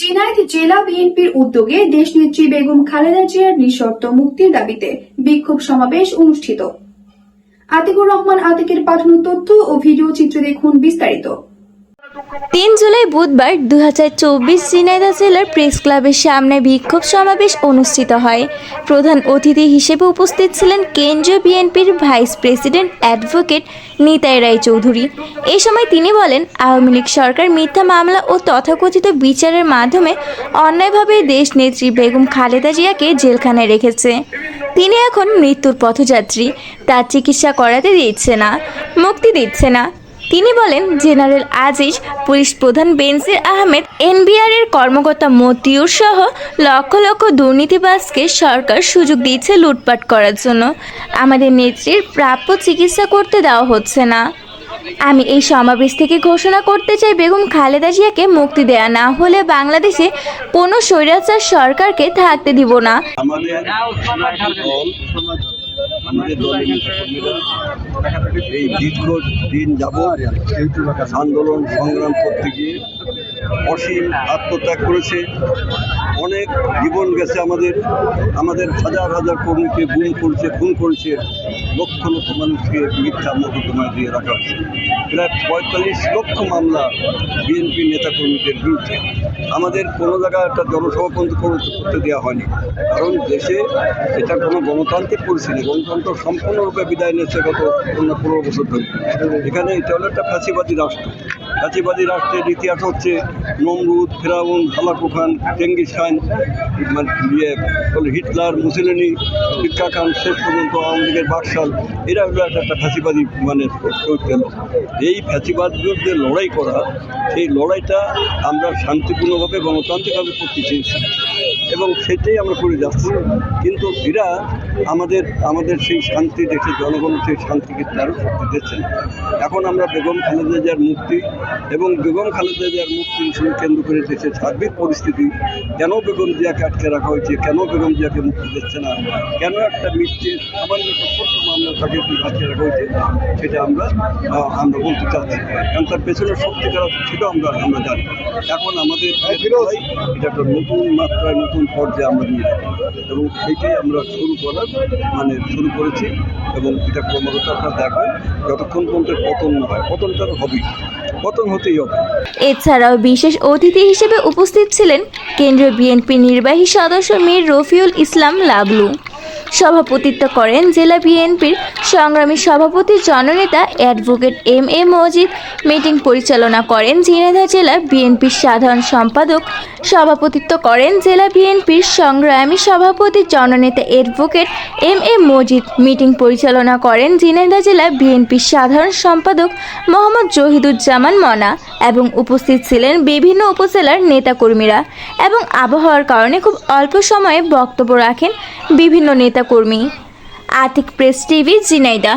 ঝিনাইদ জেলা বিএনপির উদ্যোগে দেশনেত্রী বেগম খালেদা জিয়ার নিঃশর্ত মুক্তির দাবিতে বিক্ষোভ সমাবেশ অনুষ্ঠিত। আতিকুর রহমান আতিকের পাঠানো তথ্য ও ভিডিও চিত্র দেখুন বিস্তারিত। তিন জুলাই বুধবার দু ঝিনাইদহ জেলার প্রেস ক্লাবের সামনে বিক্ষোভ সমাবেশ অনুষ্ঠিত হয়। প্রধান অতিথি হিসেবে উপস্থিত ছিলেন কেন্দ্রীয় বিএনপির vice president advocate Nitai Roy Chowdhury এই সময় তিনি বলেন, আওয়ামী লীগ সরকার মিথ্যা মামলা ও তথাকথিত বিচারের মাধ্যমে অন্যায়ভাবে দেশ নেত্রী বেগম খালেদা জিয়াকে জেলখানায় রেখেছে। তিনি এখন মৃত্যুর পথযাত্রী, তার চিকিৎসা করাতে দিচ্ছে না, মুক্তি দিচ্ছে না। তিনি বলেন, জেনারেল আজিজ, পুলিশ প্রধান বেনজির আহমেদ, এনবিআর এর কর্মকর্তা মতিউর সহ লক্ষ লক্ষ দুর্নীতিবাজকে সরকার সুযোগ দিচ্ছে লুটপাট করার জন্য। আমাদের নেত্রীর প্রাপ্য চিকিৎসা করতে দেওয়া হচ্ছে না। আমি এই সমাবেশ থেকে ঘোষণা করতে চাই, বেগম খালেদা জিয়াকে মুক্তি দেয়া না হলে বাংলাদেশে কোনো স্বৈরাচার সরকারকে থাকতে দিব না। আমাদের দল আমাদের দলের এই দীর্ঘ দিন আন্দোলন সংগ্রাম করতে গিয়ে অসীম আত্মত্যাগ করেছে। অনেক জীবন গেছে আমাদের। আমাদের হাজার হাজার কর্মীকে গুম করেছে, খুন করেছে। লক্ষ লক্ষ মানুষকে মিথ্যা মোকদ্দমায় দিয়ে রাখা হয়েছে। প্রায় পঁয়তাল্লিশ লক্ষ মামলা বিএনপি নেতাকর্মীদের বিরুদ্ধে। আমাদের কোনো জায়গায় একটা জনসভা পর্যন্ত করতে দেওয়া হয়নি। কারণ দেশে এটা কোনো গণতান্ত্রিক পরিস্থিতি, গণতন্ত্র সম্পূর্ণরূপে বিদায় নিচ্ছে গত অন্য পনেরো বছর ধরে। এখানে এটা হলো একটা ফ্যাসিবাদী রাষ্ট্র। ফ্যাসিবাদী রাষ্ট্রের ইতিহাস হচ্ছে নমরুদ, ফেরাউন, হালাকু খান, চেঙ্গিস খান মানে ইয়ে হিটলার, মুসলিনি, ভিক্ষা খান, শেষ পর্যন্ত আওয়ামী লীগের বাকশাল। এরা হলো একটা ফ্যাসিবাদী মানে লোক। এই ফ্যাসিবাদ বিরুদ্ধে লড়াই করা, সেই লড়াইটা আমরা শান্তিপূর্ণভাবে, গণতান্ত্রিকভাবে করতে চেয়েছি। এবং সেটাই আমরা করে যাচ্ছি। কিন্তু এরা আমাদের আমাদের সেই শান্তি দেশে জনগণ সেই শান্তিকে তারও শক্তি দিচ্ছে না এখন আমরা বেগম খালেদা জিয়ার মুক্তি এবং বেগম খালেদা জিয়ার মুক্তি হিসেবে কেন্দ্র করে দেশের সার্বিক পরিস্থিতি কেন বেগম জিয়াকে আটকে রাখা হয়েছে কেন বেগম জিয়াকে মুক্তি দিচ্ছে না কেন একটা মিথ্যে সামান্য ছোট্ট মামলা তাকে আটকে রাখা হয়েছে সেটা আমরা আমরা বলতে চাচ্ছি। কারণ তার পেছনের সত্যিকার ছিল আমরা আমরা জানি। এখন আমাদের এটা একটা নতুন মাত্রায় নতুন পর্যায়ে আমরা নিয়ে এবং সেইটাই আমরা শুরু করার মানে শুরু করেছি এবং এটা ক্রমাগত আপনারা দেখবেন যতক্ষণ পর্যন্ত পতন না হয়, পতনটা হবেই। পতন হতেই হবে। এছাড়াও বিশেষ অতিথি হিসেবে উপস্থিত ছিলেন কেন্দ্রীয় বিএনপি নির্বাহী সদস্য মীর রফিউল ইসলাম লাবলু। সভাপতিত্ব করেন জেলা বিএনপির সংগ্রামী সভাপতি জননেতা advocate M A Majid. Meeting পরিচালনা করেন ঝিনাইদহ জেলা বিএনপির সাধারণ সম্পাদক। সভাপতিত্ব করেন জেলা বিএনপির সংগ্রামী সভাপতি জননেতা advocate M A Majid. Meeting পরিচালনা করেন ঝিনাইদহ জেলা বিএনপির সাধারণ সম্পাদক মোহাম্মদ জহিদুজ্জামান মনা এবং উপস্থিত ছিলেন বিভিন্ন উপজেলার নেতাকর্মীরা এবং আবহাওয়ার কারণে খুব অল্প সময়ে বক্তব্য রাখেন বিভিন্ন নেতাকর্মী আতিক প্রেস টিভি ঝিনাইদহ।